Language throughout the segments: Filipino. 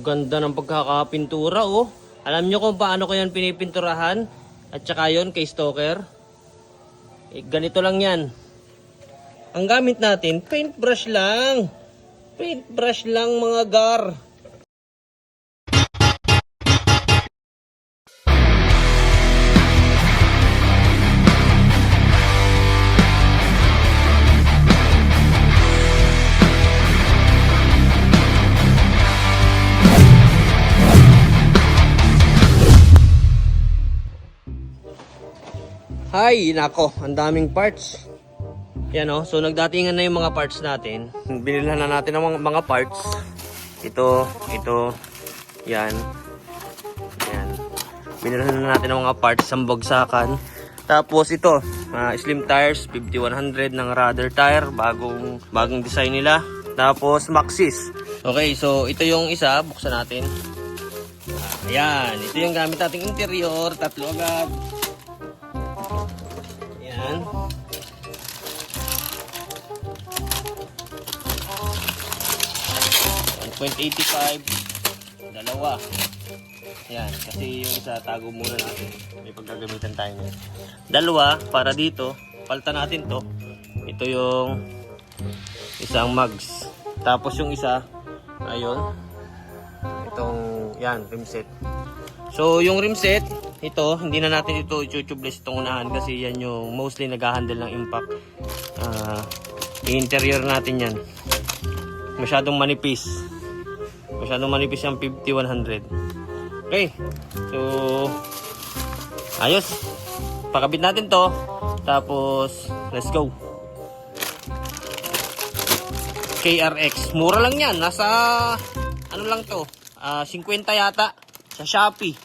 Ganda ng pagkakapintura oh. Alam nyo kung paano ko yan pinipinturahan? At saka yun kay Stoker? Eh, ganito lang yan. Ang gamit natin, paintbrush lang. Paintbrush lang mga gar. Hay, nako, ang daming parts. Yan oh, so nagdatingan na yung mga parts natin. Binilhan na natin ang mga, parts. Ito, ito, yan. Yan. Binilhan na natin ang mga parts sa bagsakan. Tapos ito, ah, slim tires, 5100 ng Rudder tire, bagong bagong design nila. Tapos Maxis. Okay, so ito yung isa, buksan natin. Ayan, ito yung gamit nating interior, tatlo agad. $1.85 dalawa. Yan kasi yung isa tago muna natin. May paggagamitan tayo niyan dalawa para dito palta natin to. Ito yung isang mugs. Tapos yung isa ayun itong yan rim set. So, yung rim set, ito, hindi na natin ito i-tubeless itong unahan kasi yan yung mostly nag-handle ng impact. Ah, i-interior natin yan. Masyadong manipis. Masyadong manipis yung 50-100. Okay. So, ayos. Pakabit natin to. Tapos, let's go. KRX. Mura lang yan. Nasa, ano lang to? Ah, 50 yata. Sa Shopee.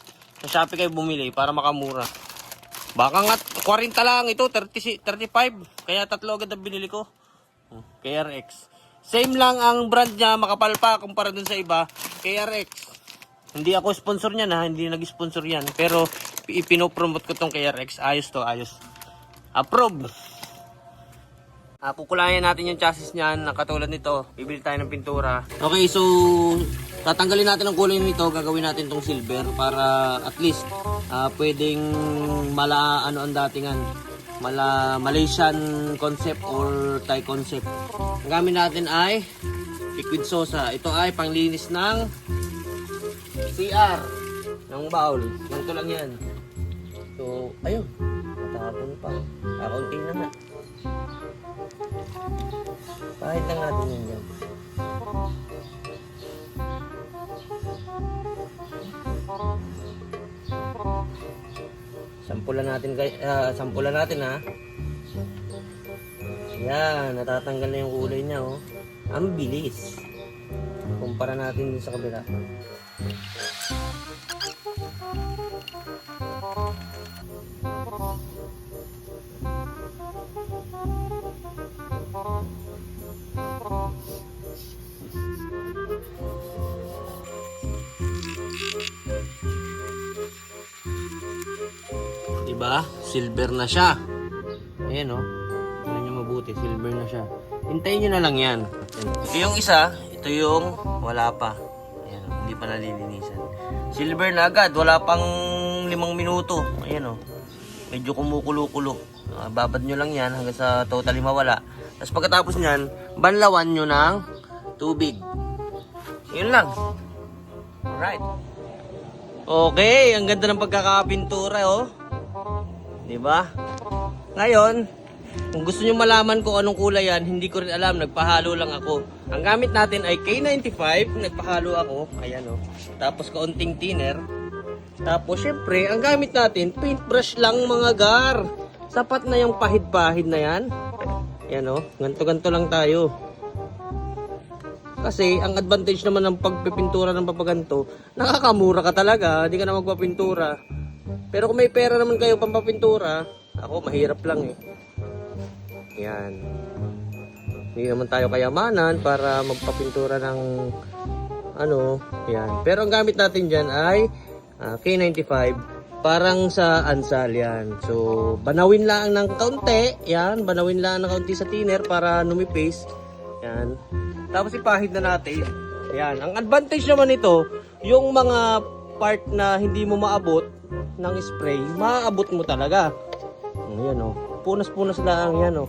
Sa Shopee kayo bumili para makamura. Baka nga 40 lang ito, 30, 35. Kaya tatlo agad ang binili ko. KRX. Same lang ang brand niya, makapal pa kumpara dun sa iba. KRX. Hindi ako sponsor niyan ha, hindi nag-sponsor yan. Pero ipinopromote ko tong KRX. Ayos to, ayos. Approve. Ah, kukulayan natin yung chassis niyan na katulad nito. Bibili tayo ng pintura. Okay, so tatanggalin natin ang kulay nito. Gagawin natin tong silver para at least ah, pwedeng mala ano ang datingan. Mala Malaysian concept or Thai concept. Ang gamit natin ay liquid sosa. Ito ay panglinis ng CR ng bowl. Ganito lang yan. So, ayun. Matapon pa. Kakaunti na nga. Kahit lang natin yun yan. Sampulan natin kay ah, sampulan natin ha. Yan, natatanggal na yung kulay niya oh. Ang bilis. Kumpara natin dun sa kabila. Silver na siya. Ayan o. Oh. Tignan nyo mabuti. Silver na siya. Hintayin nyo na lang yan. Ito yung isa. Ito yung wala pa. Ayan o. Hindi pa nalilinisan. Silver na agad. Wala pang limang minuto. Ayan o. Medyo kumukulo-kulo. Ah, babad nyo lang yan hanggang sa totally mawala. Tapos pagkatapos nyan, banlawan nyo ng tubig. Yun lang. Alright. Okay, ang ganda ng pagkakapintura oh. 'Di ba? Ngayon, kung gusto niyo malaman kung anong kulay yan, hindi ko rin alam, nagpahalo lang ako. Ang gamit natin ay K95, nagpahalo ako, ayan oh. Tapos kaunting thinner. Tapos syempre, ang gamit natin, paintbrush lang mga gar. Sapat na yung pahid-pahid na yan. Yan oh, ganto-ganto lang tayo. Kasi ang advantage naman ng pagpipintura ng papaganto, nakakamura ka talaga, hindi ka na magpapintura. Pero kung may pera naman kayo pampapintura, ako mahirap lang eh. Yan. Hindi naman tayo kayamanan para magpapintura ng ano, yan. Pero ang gamit natin dyan ay ah, K95 parang sa ansal yan. So, banawin lang ng kaunti, yan, banawin lang ng kaunti sa thinner para numipis. Yan. Tapos ipahid na natin. Yan. Ang advantage naman nito, yung mga part na hindi mo maabot ng spray, maaabot mo talaga. Ayan oh. Punas-punas lang yan oh.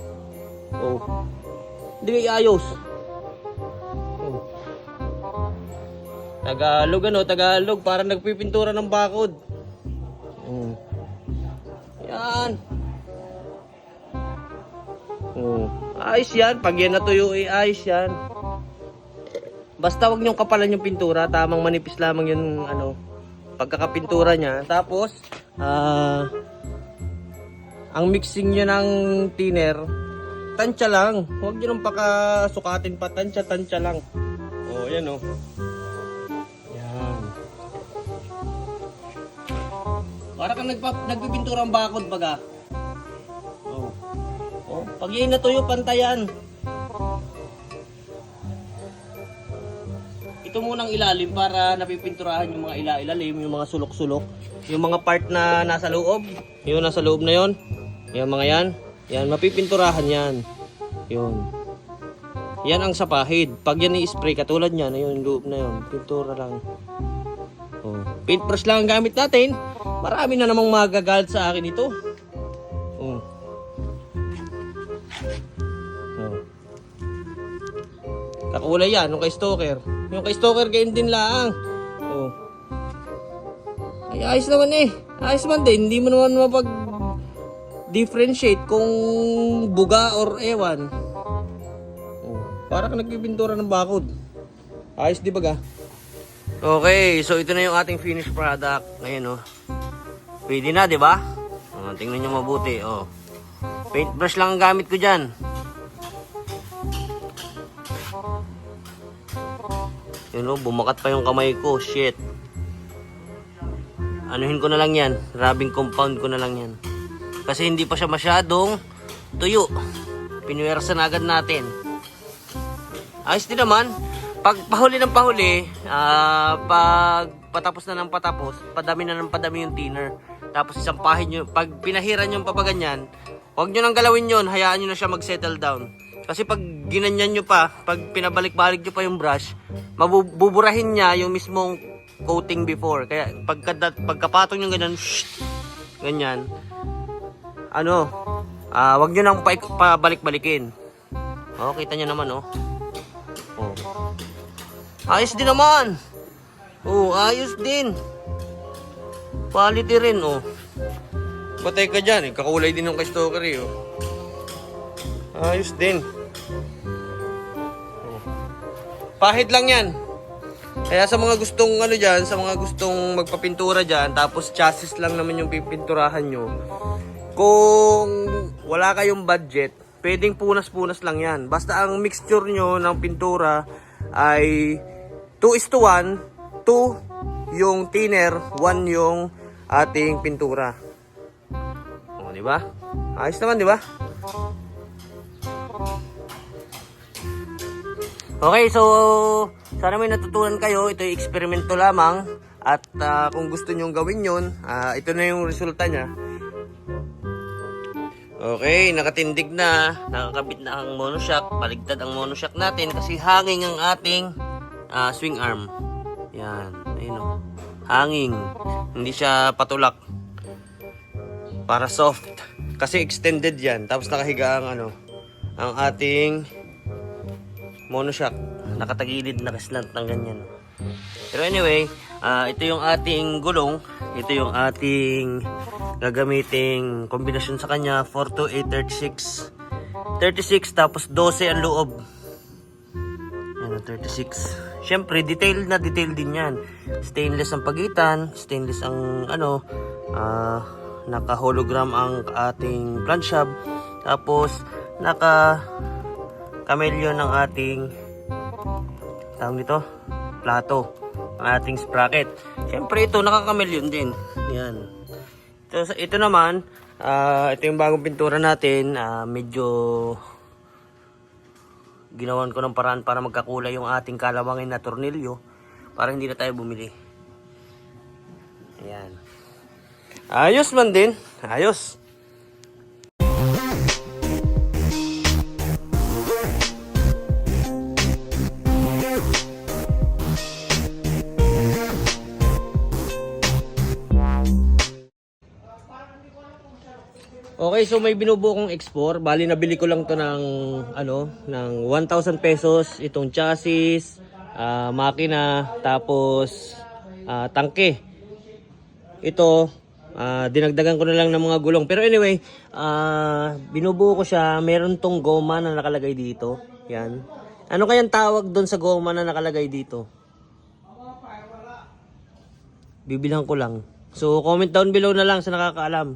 Oh. Hindi ayos. Oh. Tagalog ano, Tagalog. Parang nagpipintura ng bakod. Mm. Yan. Mm. Ayos yan. Pag yan natuyo, eh, ayos yan. Basta wag niyong kapalan yung pintura. Tamang manipis lamang yung ano, pagkakapintura niya. Tapos, ah, ang mixing nyo ng thinner, tansya lang. Huwag nyo nang pakasukatin pa. Tansya, tansya lang. Oh, yan oh. Yan. Para kang nagpa, nagpipintura ang bakod baga. Oh. Oh, pag yun natuyo, pantayan. Ito munang ilalim para napipinturahan yung mga ila-ilalim, yung mga sulok-sulok. Yung mga part na nasa loob. Yung nasa loob na yon. Yung mga yan. Yan, mapipinturahan yan. Yun. Yan ang sapahid. Pag yan i-spray, katulad ayun, yung loob na yun. Pintura lang. Oh. Paintbrush lang ang gamit natin. Marami na namang magagalit sa akin ito. Oh. Oh. Kakulay yan, yung kay Stoker. Yung kay Stoker, gayon din lang. Oh. Ay, ayos naman eh. Ayos man din. Hindi mo naman mapag differentiate kung buga or ewan. Oh. Para ka nagpipintura ng bakod. Ayos di baga? Okay, so ito na yung ating finished product. Ngayon oh. Pwede na, di ba? Oh, tingnan nyo mabuti. Oh. Paintbrush lang ang gamit ko dyan. Yun oh, bumakat pa yung kamay ko. Shit. Anuhin ko na lang yan. Rubbing compound ko na lang yan. Kasi hindi pa siya masyadong tuyo. Pinuwersa na agad natin. Ayos din naman. Pag pahuli ng pahuli, ah, pag patapos na ng patapos, padami na ng padami yung thinner. Tapos isang pahid nyo, pag pinahiran yung papaganyan, huwag nyo nang galawin yon hayaan nyo na siya mag-settle down. Kasi pag ginanyan nyo pa, pag pinabalik-balik nyo pa yung brush, mabuburahin niya yung mismong coating before. Kaya pagka, pagkapatong yung ganyan, shh, ganyan, ano, ah, wag nyo nang pa- pabalik-balikin. Oh, kita nyo naman, oh. Oh. Ayos din naman. Oh, ayos din. Quality rin, oh. Patay ka dyan, eh. Kakulay din ng kay Stoker, eh, oh. Ayos din. Pahid lang yan. Kaya sa mga gustong ano dyan, sa mga gustong magpapintura dyan, tapos chassis lang naman yung pipinturahan nyo, kung wala kayong budget, pwedeng punas-punas lang yan. Basta ang mixture nyo ng pintura ay 2 is to 1, 2 yung thinner, 1 yung ating pintura. O, di ba? Ayos naman, di ba? Okay, so sana may natutunan kayo. Ito yung eksperimento lamang. At ah, kung gusto nyong gawin yun, ah, ito na yung resulta niya. Okay, nakatindig na. Nakakabit na ang monoshock. Paligtad ang monoshock natin kasi hanging ang ating ah, swing arm. Yan, ayun o. Hanging. Hindi siya patulak. Para soft. Kasi extended yan. Tapos nakahiga ang ano, ang ating monoshock. Nakatagilid, nakaslant ng ganyan. Pero anyway, ah, ito yung ating gulong. Ito yung ating gagamiting kombinasyon sa kanya. 4 to 8, 36. 36 tapos 12 ang loob. Yan, 36. Siyempre, detail na detail din yan. Stainless ang pagitan, stainless ang ano, ah, naka-hologram ang ating plant shop. Tapos, naka kamelyo ng ating tawag nito, plato. Ang ating sprocket. Siyempre, ito, nakakamelyon din. Yan. Ito, ito naman, ah, ito yung bagong pintura natin. ah, medyo ginawan ko ng paraan para magkakulay yung ating kalawangin na tornilyo para hindi na tayo bumili. Ayan. Ayos man din. Ayos. Okay, so may binubuo kong X4. Bali, nabili ko lang to ng, ano, ng 1,000 pesos. Itong chassis, ah, makina, tapos ah, tangke. Ito, ah, dinagdagan ko na lang ng mga gulong. Pero anyway, ah, binubuo ko siya. Meron tong goma na nakalagay dito. Yan. Ano kayang tawag doon sa goma na nakalagay dito? Bibilang ko lang. So, comment down below na lang sa nakakaalam.